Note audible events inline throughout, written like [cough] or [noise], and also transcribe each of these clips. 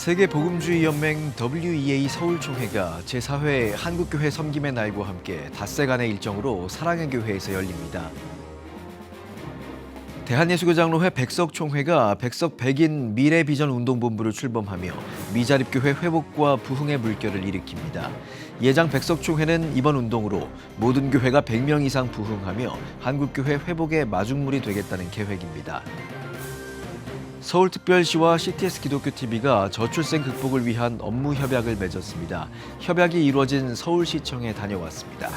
세계 복음주의 연맹 WEA 서울 총회가 제4회 한국교회 섬김의 날과 함께 닷새간의 일정으로 사랑의 교회에서 열립니다. 대한예수교장로회 백석 총회가 백석 백인 미래 비전 운동본부를 출범하며 미자립교회 회복과 부흥의 물결을 일으킵니다. 예장 백석 총회는 이번 운동으로 모든 교회가 100명 이상 부흥하며 한국교회 회복의 마중물이 되겠다는 계획입니다. 서울특별시와 CTS 기독교TV가 저출생 극복을 위한 업무 협약을 맺었습니다. 협약이 이루어진 서울시청에 다녀왔습니다.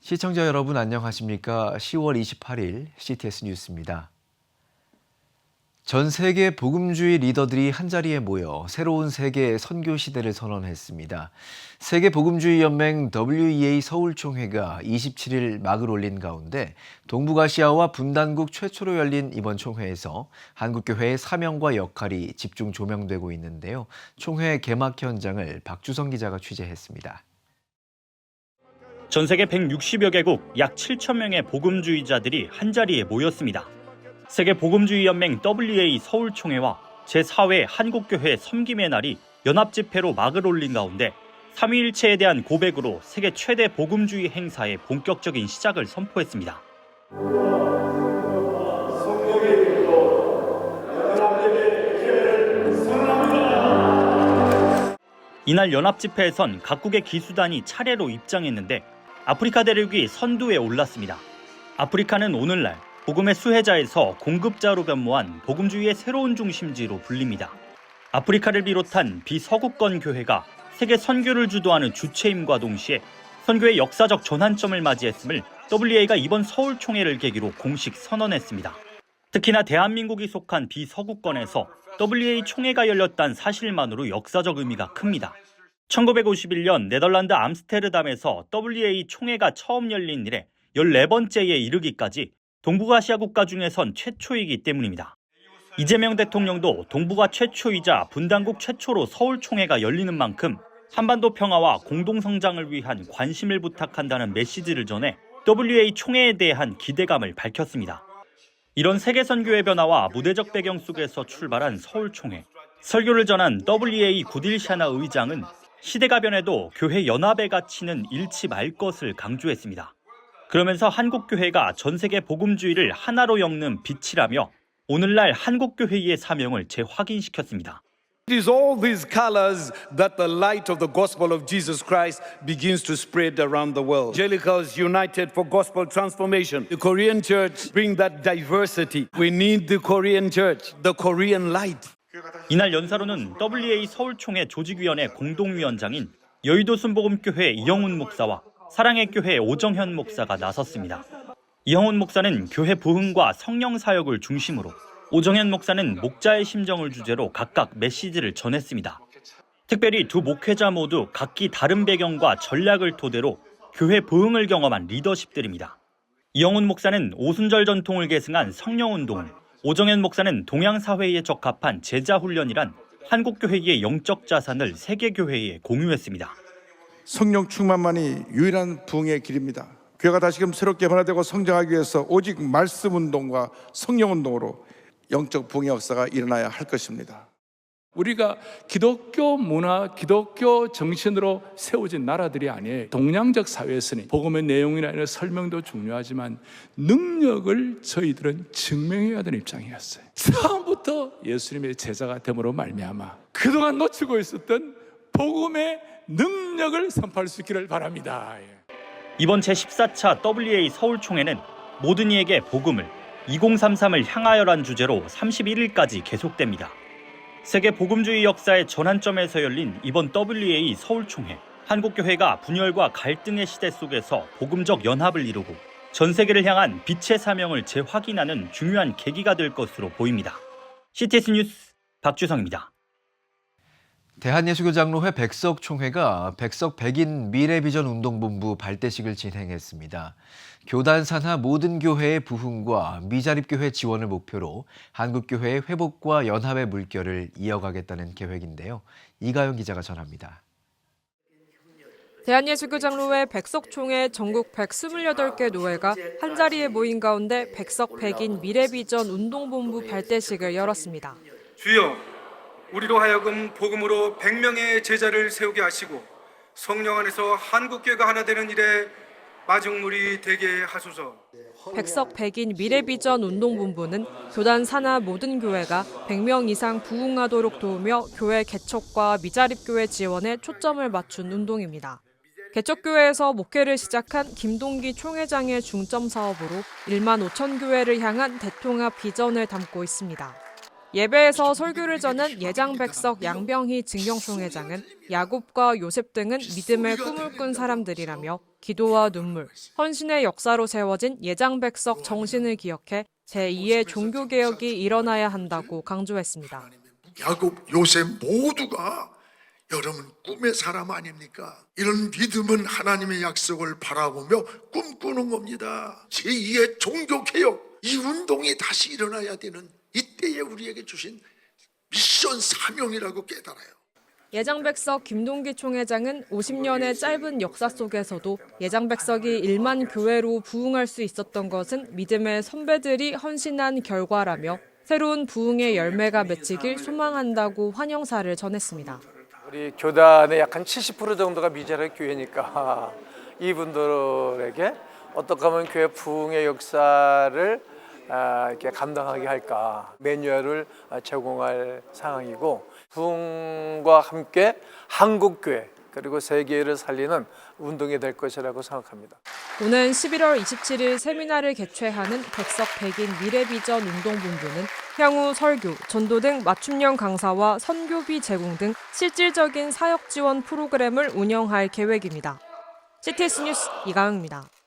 시청자 여러분 안녕하십니까? 10월 28일 CTS 뉴스입니다. 전 세계 복음주의 리더들이 한자리에 모여 새로운 세계 선교 시대를 선언했습니다. 세계 복음주의 연맹 WEA 서울 총회가 27일 막을 올린 가운데 동북아시아와 분단국 최초로 열린 이번 총회에서 한국교회의 사명과 역할이 집중 조명되고 있는데요. 총회 개막 현장을 박주성 기자가 취재했습니다. 전 세계 160여 개국 약 7천 명의 복음주의자들이 한자리에 모였습니다. 세계 복음주의 연맹 WA 서울 총회와 제4회 한국교회 섬김의 날이 연합 집회로 막을 올린 가운데 삼위일체에 대한 고백으로 세계 최대 복음주의 행사의 본격적인 시작을 선포했습니다. 이날 연합 집회에선 각국의 기수단이 차례로 입장했는데 아프리카 대륙이 선두에 올랐습니다. 아프리카는 오늘날 복음의 수혜자에서 공급자로 변모한 복음주의의 새로운 중심지로 불립니다. 아프리카를 비롯한 비서구권 교회가 세계 선교를 주도하는 주체임과 동시에 선교의 역사적 전환점을 맞이했음을 WA가 이번 서울 총회를 계기로 공식 선언했습니다. 특히나 대한민국이 속한 비서구권에서 WA 총회가 열렸다는 사실만으로 역사적 의미가 큽니다. 1951년 네덜란드 암스테르담에서 WA 총회가 처음 열린 이래 14번째에 이르기까지 동북아시아 국가 중에선 최초이기 때문입니다. 이재명 대통령도 동북아 최초이자 분단국 최초로 서울 총회가 열리는 만큼 한반도 평화와 공동 성장을 위한 관심을 부탁한다는 메시지를 전해 WA 총회에 대한 기대감을 밝혔습니다. 이런 세계 선교의 변화와 무대적 배경 속에서 출발한 서울 총회. 설교를 전한 WA 구딜샤나 의장은 시대가 변해도 교회 연합의 가치는 잃지 말 것을 강조했습니다. 그러면서 한국 교회가 전 세계 복음주의를 하나로 엮는 빛이라며 오늘날 한국 교회의 사명을 재확인시켰습니다. It is all these colors that the light of the gospel of Jesus Christ begins to spread around the world. Evangelicals united for gospel transformation. The Korean church bring that diversity. We need the Korean church, the Korean light. 이날 연사로는 WA 서울총회 조직위원회 공동위원장인 여의도 순복음교회 이영훈 목사와 사랑의 교회 오정현 목사가 나섰습니다. 이영훈 목사는 교회 부흥과 성령 사역을 중심으로 오정현 목사는 목자의 심정을 주제로 각각 메시지를 전했습니다. 특별히 두 목회자 모두 각기 다른 배경과 전략을 토대로 교회 부흥을 경험한 리더십들입니다. 이영훈 목사는 오순절 전통을 계승한 성령운동을, 오정현 목사는 동양사회에 적합한 제자훈련이란 한국교회의 영적 자산을 세계교회에 공유했습니다. 성령 충만만이 유일한 부흥의 길입니다. 교회가 다시금 새롭게 변화되고 성장하기 위해서 오직 말씀 운동과 성령 운동으로 영적 부흥의 역사가 일어나야 할 것입니다. 우리가 기독교 문화, 기독교 정신으로 세워진 나라들이 아니에요. 동양적 사회에서는 복음의 내용이나 이런 설명도 중요하지만 능력을 저희들은 증명해야 되는 입장이었어요. 처음부터 예수님의 제자가 됨으로 말미암아 그동안 놓치고 있었던 복음의 능력을 선포할 수 있기를 바랍니다. 예. 이번 제14차 WA 서울총회는 모든 이에게 복음을 2033을 향하여란 주제로 31일까지 계속됩니다. 세계 복음주의 역사의 전환점에서 열린 이번 WA 서울총회. 한국교회가 분열과 갈등의 시대 속에서 복음적 연합을 이루고 전 세계를 향한 빛의 사명을 재확인하는 중요한 계기가 될 것으로 보입니다. CTS 뉴스 박주성입니다. 대한예수교장로회 백석 총회가 백석 백인 미래비전 운동본부 발대식을 진행했습니다. 교단 산하 모든 교회의 부흥과 미자립교회 지원을 목표로 한국교회의 회복과 연합의 물결을 이어가겠다는 계획인데요. 이가영 기자가 전합니다. 대한예수교장로회 백석총회 전국 128개 노회가 한자리에 모인 가운데 백석 백인 미래비전 운동본부 발대식을 열었습니다. 주여 우리로 하여금 복음으로 100명의 제자를 세우게 하시고 성령 안에서 한국교회가 하나 되는 일에 마중물이 되게 하소서. 백석 백인 미래비전 운동본부는 교단 산하 모든 교회가 100명 이상 부흥하도록 도우며 교회 개척과 미자립교회 지원에 초점을 맞춘 운동입니다. 개척교회에서 목회를 시작한 김동기 총회장의 중점 사업으로 1만 5천 교회를 향한 대통합 비전을 담고 있습니다. 예배에서 설교를 전한 예장백석 양병희 증경총회장은 야곱과 요셉 등은 믿음의 꿈을 꾼 사람들이라며 기도와 눈물, 헌신의 역사로 세워진 예장백석 정신을 기억해 제2의 종교개혁이 일어나야 한다고 강조했습니다. 야곱, 요셉 모두가 여러분 꿈의 사람 아닙니까? 이런 믿음은 하나님의 약속을 바라보며 꿈꾸는 겁니다. 제2의 종교개혁, 이 운동이 다시 일어나야 되는 이때에 우리에게 주신 미션 사명이라고 깨달아요. 예장백석 김동기 총회장은 50년의 짧은 역사 속에서도 예장백석이 1만 교회로 부흥할 수 있었던 것은 믿음의 선배들이 헌신한 결과라며 새로운 부흥의 열매가 맺히길 소망한다고 환영사를 전했습니다. 우리 교단의 약 한 70% 정도가 미자립 교회니까 [laughs] 이분들에게 어떻게 하면 교회 부흥의 역사를 아, 이렇게 감당하게 할까 매뉴얼을 아, 제공할 상황이고 부흥과 함께 한국 교회 그리고 세계를 살리는 운동이 될 것이라고 생각합니다. 오는 11월 27일 세미나를 개최하는 백석 백인 미래비전 운동본부는 향후 설교, 전도 등 맞춤형 강사와 선교비 제공 등 실질적인 사역 지원 프로그램을 운영할 계획입니다. CTS 뉴스 이가영입니다.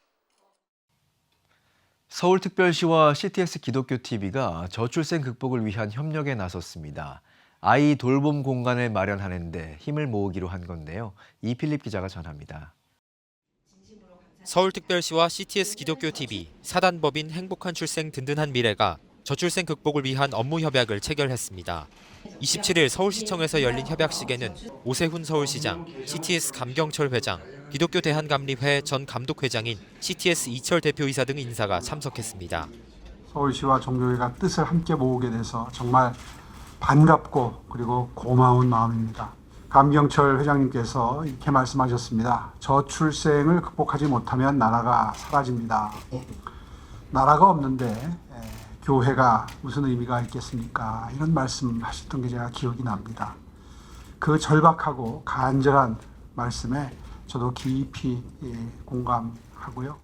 서울특별시와 CTS 기독교 TV가 저출생 극복을 위한 협력에 나섰습니다. 아이 돌봄 공간을 마련하는데 힘을 모으기로 한 건데요. 이필립 기자가 전합니다. 서울특별시와 CTS 기독교 TV, 사단법인 행복한 출생 든든한 미래가 저출생 극복을 위한 업무 협약을 체결했습니다. 27일 서울시청에서 열린 협약식에는 오세훈 서울시장, CTS 감경철 회장, 기독교 대한감리회 전 감독회장인 CTS 이철 대표이사 등 인사가 참석했습니다. 서울시와 종교회가 뜻을 함께 모으게 돼서 정말 반갑고 그리고 고마운 마음입니다. 감경철 회장님께서 이렇게 말씀하셨습니다. 저출생을 극복하지 못하면 나라가 사라집니다. 나라가 없는데 에, 교회가 무슨 의미가 있겠습니까? 이런 말씀하셨던 게 제가 기억이 납니다. 그 절박하고 간절한 말씀에 저도 깊이 예, 공감하고요.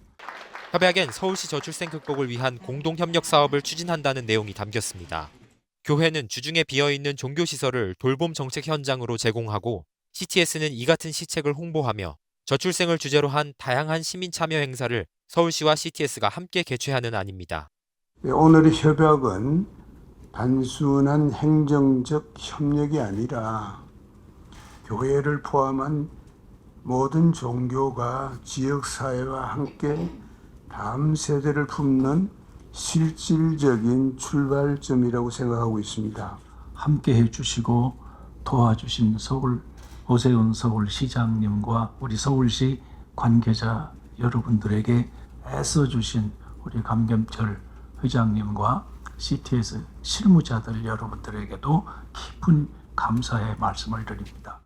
협약엔 서울시 저출생 극복을 위한 공동 협력 사업을 추진한다는 내용이 담겼습니다. 교회는 주중에 비어 있는 종교 시설을 돌봄 정책 현장으로 제공하고 CTS는 이 같은 시책을 홍보하며 저출생을 주제로 한 다양한 시민 참여 행사를 서울시와 CTS가 함께 개최하는 안입니다. 네, 오늘의 협약은 단순한 행정적 협력이 아니라 교회를 포함한 모든 종교가 지역사회와 함께 다음 세대를 품는 실질적인 출발점이라고 생각하고 있습니다. 함께 해주시고 도와주신 서울 오세훈 서울시장님과 우리 서울시 관계자 여러분들에게 애써주신 우리 감겸철 회장님과 CTS 실무자들 여러분들에게도 깊은 감사의 말씀을 드립니다.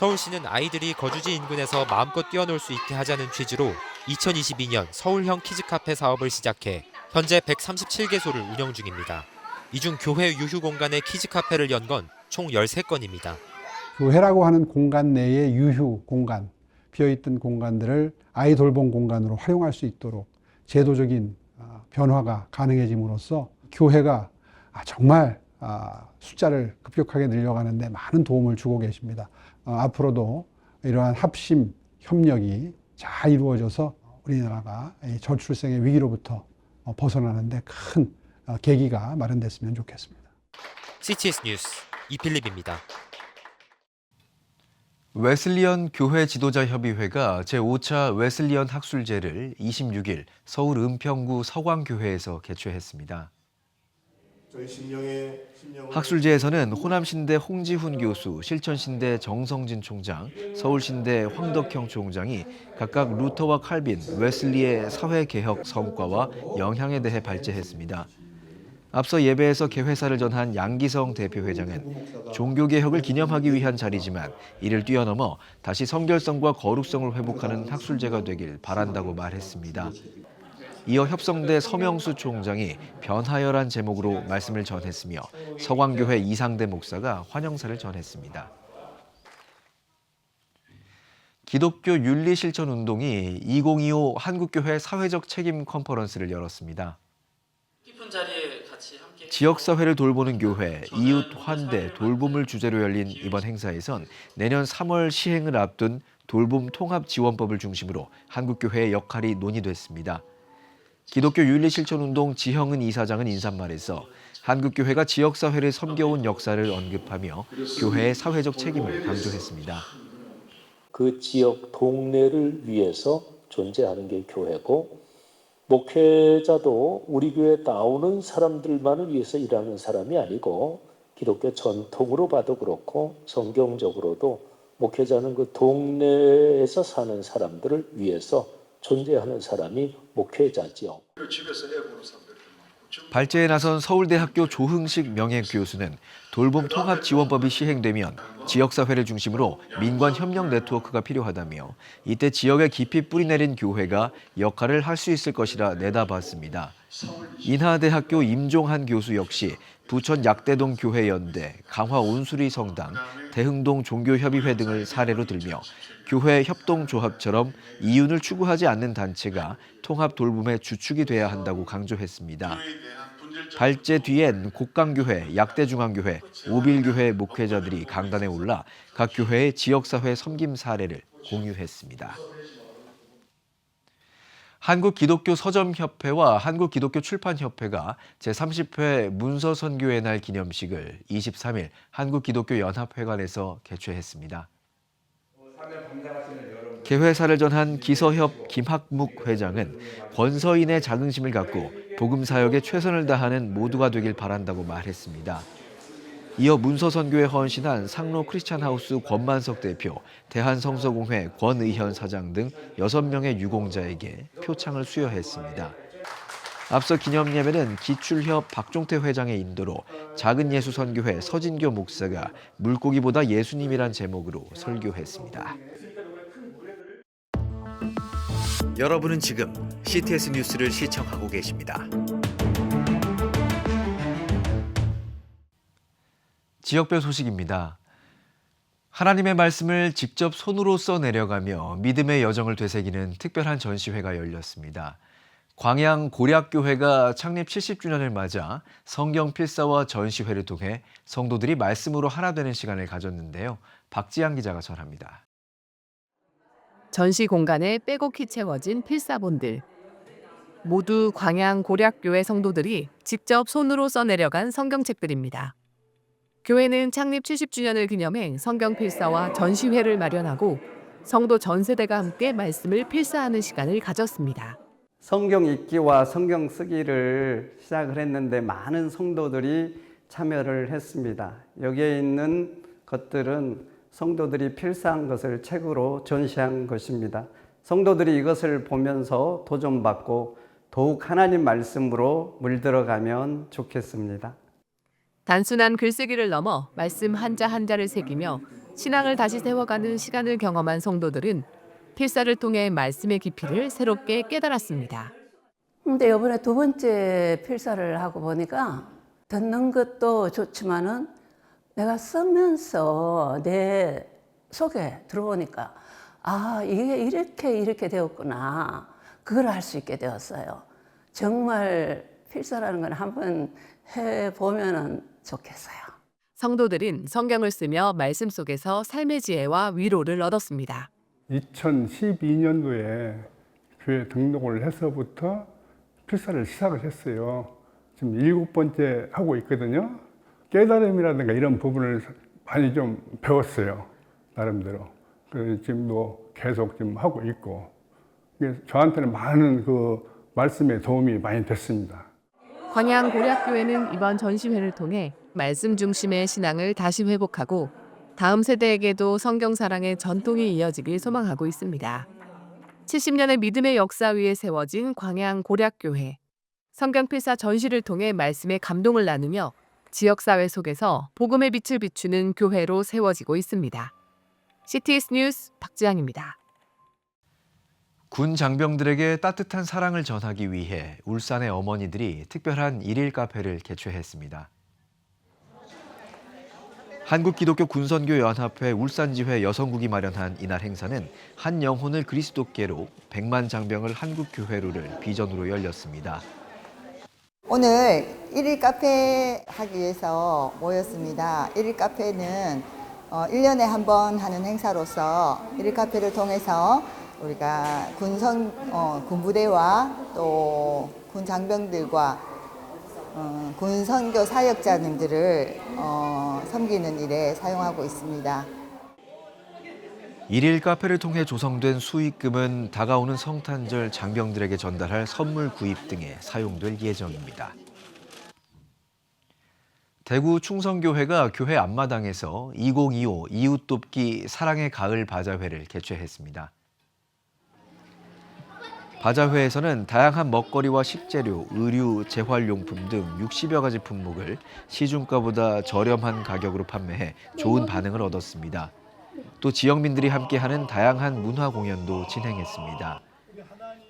서울시는 아이들이 거주지 인근에서 마음껏 뛰어놀 수 있게 하자는 취지로 2022년 서울형 키즈카페 사업을 시작해 현재 137개소를 운영 중입니다. 이 중 교회 유휴 공간에 키즈카페를 연 건 총 13건입니다. 교회라고 하는 공간 내의 유휴 공간, 비어있던 공간들을 아이 돌봄 공간으로 활용할 수 있도록 제도적인 아, 변화가 가능해짐으로써 교회가 아, 정말 아, 숫자를 급격하게 늘려가는데 많은 도움을 주고 계십니다. 어, 앞으로도 이러한 합심 협력이 잘 이루어져서 우리나라가 이 저출생의 위기로부터 어, 벗어나는데 큰 어, 계기가 마련됐으면 좋겠습니다. CTS 뉴스 이필립입니다. 웨슬리언 교회 지도자 협의회가 제5차 웨슬리언 학술제를 26일 서울 은평구 서광교회에서 개최했습니다. 학술제에서는 호남신대 홍지훈 교수, 실천신대 정성진 총장, 서울신대 황덕형 총장이 각각 루터와 칼빈, 웨슬리의 사회개혁 성과와 영향에 대해 발제했습니다. 앞서 예배에서 개회사를 전한 양기성 대표회장은 종교개혁을 기념하기 위한 자리지만 이를 뛰어넘어 다시 성결성과 거룩성을 회복하는 학술제가 되길 바란다고 말했습니다. 이어 협성대 서명수 총장이 변하여란 제목으로 말씀을 전했으며 서광교회 이상대 목사가 환영사를 전했습니다. 기독교 윤리실천운동이 2025 한국교회 사회적 책임 컨퍼런스를 열었습니다. 지역사회를 돌보는 교회, 이웃 환대, 돌봄을 주제로 열린 이번 행사에선 내년 3월 시행을 앞둔 돌봄 통합 지원법을 중심으로 한국교회의 역할이 논의됐습니다. 기독교 윤리 실천 운동 지형은 이사장은 인사말에서 한국교회가 지역사회를 섬겨온 역사를 언급하며 교회의 사회적 책임을 강조했습니다. 그 지역 동네를 위해서 존재하는 게 교회고 목회자도 우리 교회에 나오는 사람들만을 위해서 일하는 사람이 아니고 기독교 전통으로 봐도 그렇고 성경적으로도 목회자는 그 동네에서 사는 사람들을 위해서 존재하는 사람이 목회자지요. 발제에 나선 서울대학교 조흥식 명예교수는 돌봄 통합 지원법이 시행되면 지역사회를 중심으로 민관 협력 네트워크가 필요하다며 이때 지역에 깊이 뿌리내린 교회가 역할을 할 수 있을 것이라 내다봤습니다. 인하대학교 임종한 교수 역시 부천 약대동 교회 연대, 강화 온수리 성당, 대흥동 종교협의회 등을 사례로 들며 교회 협동조합처럼 이윤을 추구하지 않는 단체가 통합 돌봄의 주축이 돼야 한다고 강조했습니다. 발제 뒤엔 곡강교회, 약대중앙교회, 오빌교회 목회자들이 강단에 올라 각 교회의 지역사회 섬김 사례를 공유했습니다. 한국기독교 서점협회와 한국기독교 출판협회가 제30회 문서선교의 날 기념식을 23일 한국기독교연합회관에서 개최했습니다. 개회사를 전한 기서협 김학묵 회장은 권서인의 자긍심을 갖고 복음 사역에 최선을 다하는 모두가 되길 바란다고 말했습니다. 이어 문서선교에 헌신한 상로 크리스찬 하우스 권만석 대표, 대한성서공회 권의현 사장 등 6명의 유공자에게 표창을 수여했습니다. 앞서 기념 예배는 기출협 박종태 회장의 인도로 작은 예수 선교회 서진교 목사가 물고기보다 예수님이란 제목으로 설교했습니다. 여러분은 지금 CTS 뉴스를 시청하고 계십니다. 지역별 소식입니다. 하나님의 말씀을 직접 손으로 써 내려가며 믿음의 여정을 되새기는 특별한 전시회가 열렸습니다. 광양 고략교회가 창립 70주년을 맞아 성경 필사와 전시회를 통해 성도들이 말씀으로 하나 되는 시간을 가졌는데요. 박지양 기자가 전합니다. 전시 공간에 빼곡히 채워진 필사본들. 모두 광양 고략교회 성도들이 직접 손으로 써내려간 성경책들입니다. 교회는 창립 70주년을 기념해 성경 필사와 전시회를 마련하고 성도 전 세대가 함께 말씀을 필사하는 시간을 가졌습니다. 성경 읽기와 성경 쓰기를 시작을 했는데 많은 성도들이 참여를 했습니다. 여기에 있는 것들은 성도들이 필사한 것을 책으로 전시한 것입니다. 성도들이 이것을 보면서 도전받고 더욱 하나님 말씀으로 물들어가면 좋겠습니다. 단순한 글쓰기를 넘어 말씀 한자 한자를 새기며 신앙을 다시 세워가는 시간을 경험한 성도들은 필사를 통해 말씀의 깊이를 새롭게 깨달았습니다. 근데 이번에 두 번째 필사를 하고 보니까 듣는 것도 좋지만은 내가 쓰면서 내 속에 들어오니까 아, 이게 이렇게 이렇게 되었구나. 그걸 알 수 있게 되었어요. 정말 필사라는 건 한번 해 보면은 좋겠어요. 성도들은 성경을 쓰며 말씀 속에서 삶의 지혜와 위로를 얻었습니다. 2012년도에 교회 등록을 해서부터 필사를 시작을 했어요. 지금 일곱 번째 하고 있거든요. 깨달음이라든가 이런 부분을 많이 좀 배웠어요. 나름대로. 그래서 지금도 계속 지금 하고 있고. 저한테는 많은 그 말씀에 도움이 많이 됐습니다. 광양 고략교회는 이번 전시회를 통해 말씀 중심의 신앙을 다시 회복하고 다음 세대에게도 성경 사랑의 전통이 이어지길 소망하고 있습니다. 70년의 믿음의 역사 위에 세워진 광양 고략교회. 성경 필사 전시를 통해 말씀의 감동을 나누며 지역 사회 속에서 복음의 빛을 비추는 교회로 세워지고 있습니다. CTS 뉴스 박지향입니다. 군 장병들에게 따뜻한 사랑을 전하기 위해 울산의 어머니들이 특별한 일일 카페를 개최했습니다. 한국기독교 군선교연합회 울산지회 여성국이 마련한 이날 행사는 한 영혼을 그리스도께로 백만 장병을 한국교회로를 비전으로 열렸습니다. 오늘 1일 카페 하기 위해서 모였습니다. 1일 카페는 어, 1년에 한 번 하는 행사로서 1일 카페를 통해서 우리가 군선, 어, 군부대와 또 군 장병들과 어, 군 선교 사역자님들을 어, 섬기는 일에 사용하고 있습니다. 일일 카페를 통해 조성된 수익금은 다가오는 성탄절 장병들에게 전달할 선물 구입 등에 사용될 예정입니다. 대구 충성교회가 교회 앞마당에서 2025 이웃 돕기 사랑의 가을 바자회를 개최했습니다. 바자회에서는 다양한 먹거리와 식재료, 의류, 재활용품 등 60여 가지 품목을 시중가보다 저렴한 가격으로 판매해 좋은 반응을 얻었습니다. 또 지역민들이 함께하는 다양한 문화 공연도 진행했습니다.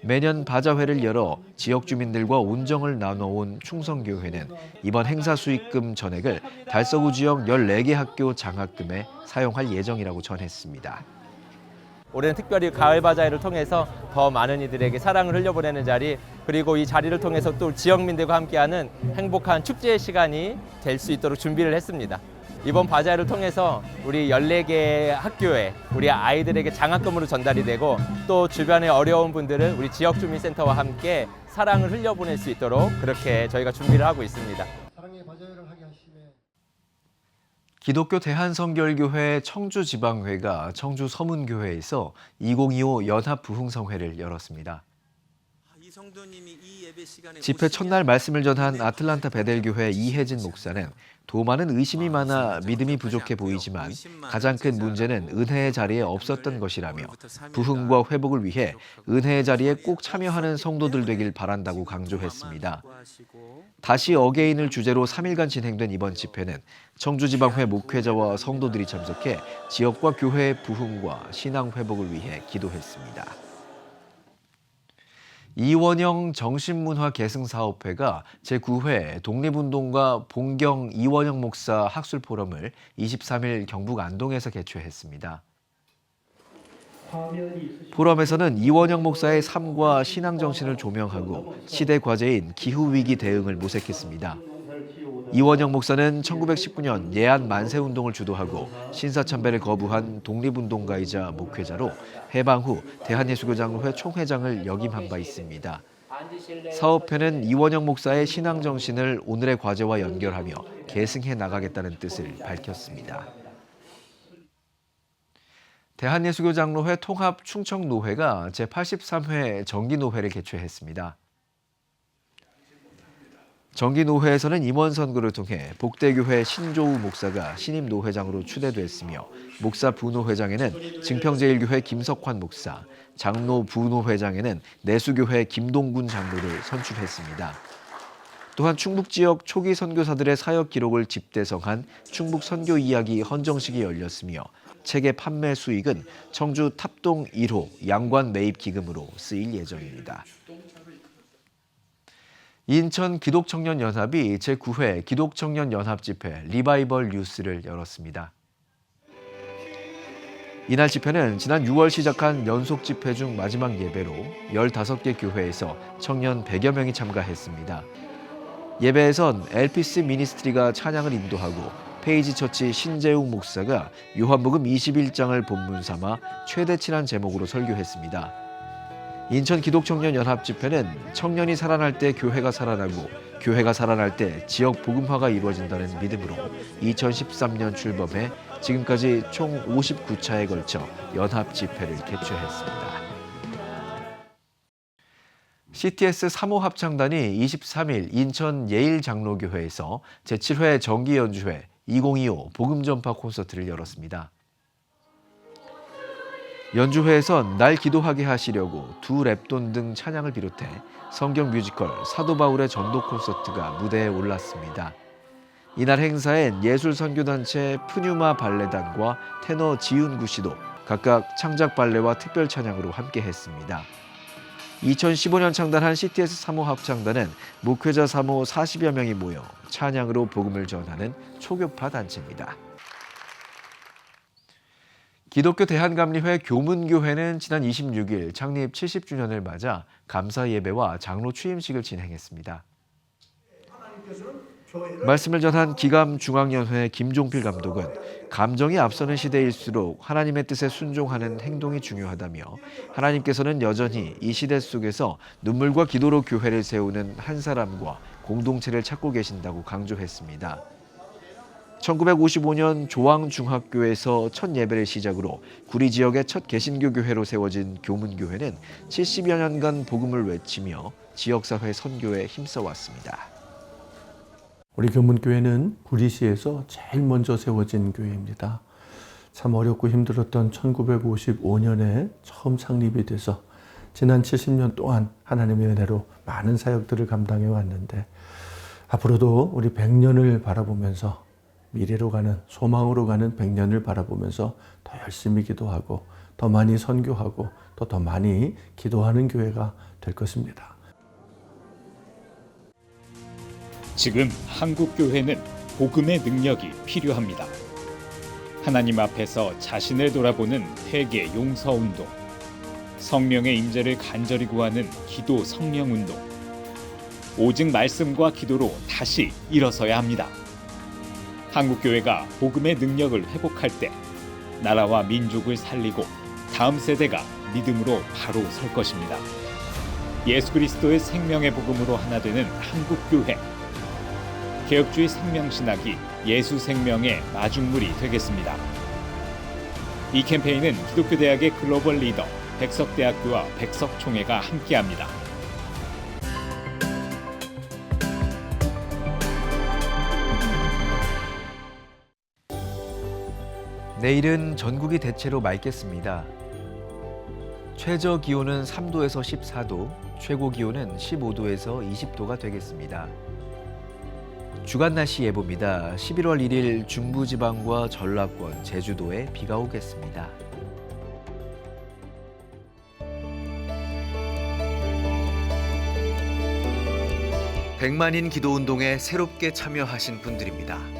매년 바자회를 열어 지역 주민들과 온정을 나눠온 충성교회는 이번 행사 수익금 전액을 달서구 지역 14개 학교 장학금에 사용할 예정이라고 전했습니다. 올해는 특별히 가을 바자회를 통해서 더 많은 이들에게 사랑을 흘려보내는 자리 그리고 이 자리를 통해서 또 지역민들과 함께하는 행복한 축제의 시간이 될 수 있도록 준비를 했습니다. 이번 바자회를 통해서 우리 14개 학교에 우리 아이들에게 장학금으로 전달이 되고 또 주변의 어려운 분들은 우리 지역주민센터와 함께 사랑을 흘려보낼 수 있도록 그렇게 저희가 준비를 하고 있습니다. 기독교 대한성결교회 청주지방회가 청주 서문교회에서 2025 연합 부흥성회를 열었습니다. 집회 첫날 말씀을 전한 아틀란타 베델교회 이혜진 목사는 도마는 의심이 많아 믿음이 부족해 보이지만 가장 큰 문제는 은혜의 자리에 없었던 것이라며 부흥과 회복을 위해 은혜의 자리에 꼭 참여하는 성도들 되길 바란다고 강조했습니다. 다시 어게인을 주제로 3일간 진행된 이번 집회는 청주지방회 목회자와 성도들이 참석해 지역과 교회의 부흥과 신앙 회복을 위해 기도했습니다. 이원영 정신문화 계승사업회가 제9회 독립운동가 봉경 이원영 목사 학술 포럼을 23일 경북 안동에서 개최했습니다. 포럼에서는 이원영 목사의 삶과 신앙 정신을 조명하고 시대 과제인 기후 위기 대응을 모색했습니다. 이원영 목사는 1919년 예안 만세 운동을 주도하고 신사참배를 거부한 독립운동가이자 목회자로 해방 후 대한예수교장로회 총회장을 역임한 바 있습니다. 사업회는 이원영 목사의 신앙 정신을 오늘의 과제와 연결하며 계승해 나가겠다는 뜻을 밝혔습니다. 대한예수교장로회 통합 충청노회가 제83회 정기노회를 개최했습니다. 정기 노회에서는 임원 선거를 통해 복대교회 신조우 목사가 신임 노회장으로 추대됐으며 목사 부노회장에는 증평제일교회 김석환 목사, 장로 부노회장에는 내수교회 김동군 장로를 선출했습니다. 또한 충북 지역 초기 선교사들의 사역 기록을 집대성한 충북 선교 이야기 헌정식이 열렸으며 책의 판매 수익은 청주 탑동 1호 양관 매입 기금으로 쓰일 예정입니다. 인천 기독청년연합이 제9회 기독청년연합집회 리바이벌 뉴스를 열었습니다. 이날 집회는 지난 6월 시작한 연속 집회 중 마지막 예배로 15개 교회에서 청년 100여 명이 참가했습니다. 예배에선 엘피스 미니스트리가 찬양을 인도하고 페이지 처치 신재웅 목사가 요한복음 21장을 본문 삼아 최대치란 제목으로 설교했습니다. 인천 기독청년 연합 집회는 청년이 살아날 때 교회가 살아나고 교회가 살아날 때 지역 복음화가 이루어진다는 믿음으로 2013년 출범해 지금까지 총 59차에 걸쳐 연합 집회를 개최했습니다. CTS 3호 합창단이 23일 인천 예일장로교회에서 제7회 정기연주회 2025 복음전파 콘서트를 열었습니다. 연주회에선 날 기도하게 하시려고 두 랩돈 등 찬양을 비롯해 성경 뮤지컬 사도 바울의 전도 콘서트가 무대에 올랐습니다. 이날 행사엔 예술 선교단체 푸뉴마 발레단과 테너 지윤구 씨도 각각 창작 발레와 특별 찬양으로 함께했습니다. 2015년 창단한 CTS 사모 합창단은 목회자 사모 40여 명이 모여 찬양으로 복음을 전하는 초교파 단체입니다. 기독교 대한감리회 교문교회는 지난 26일 창립 70주년을 맞아 감사 예배와 장로 취임식을 진행했습니다. 말씀을 전한 기감 중앙연회 김종필 감독은 감정이 앞서는 시대일수록 하나님의 뜻에 순종하는 행동이 중요하다며 하나님께서는 여전히 이 시대 속에서 눈물과 기도로 교회를 세우는 한 사람과 공동체를 찾고 계신다고 강조했습니다. 1955년 조항중학교에서 첫 예배를 시작으로 구리 지역의 첫 개신교 교회로 세워진 교문교회는 70여 년간 복음을 외치며 지역사회 선교에 힘써왔습니다. 우리 교문교회는 구리시에서 제일 먼저 세워진 교회입니다. 참 어렵고 힘들었던 1955년에 처음 창립이 돼서 지난 70년 동안 하나님의 은혜로 많은 사역들을 감당해 왔는데 앞으로도 우리 100년을 바라보면서 미래로 가는 소망으로 가는 100년을 바라보면서 더 열심히 기도하고 더 많이 선교하고 또 더 많이 기도하는 교회가 될 것입니다. 지금 한국 교회는 복음의 능력이 필요합니다. 하나님 앞에서 자신을 돌아보는 회개 용서 운동, 성령의 임재를 간절히 구하는 기도 성령 운동, 오직 말씀과 기도로 다시 일어서야 합니다. 한국 교회가 복음의 능력을 회복할 때 나라와 민족을 살리고 다음 세대가 믿음으로 바로 설 것입니다. 예수 그리스도의 생명의 복음으로 하나 되는 한국 교회. 개혁주의 생명신학이 예수 생명의 마중물이 되겠습니다. 이 캠페인은 기독교 대학의 글로벌 리더 백석대학교와 백석총회가 함께합니다. 내일은 전국이 대체로 맑겠습니다. 최저 기온은 3도에서 14도, 최고 기온은 15도에서 20도가 되겠습니다. 주간 날씨 예보입니다. 11월 1일 중부지방과 전라권, 제주도에 비가 오겠습니다. 백만인 기도 운동에 새롭게 참여하신 분들입니다.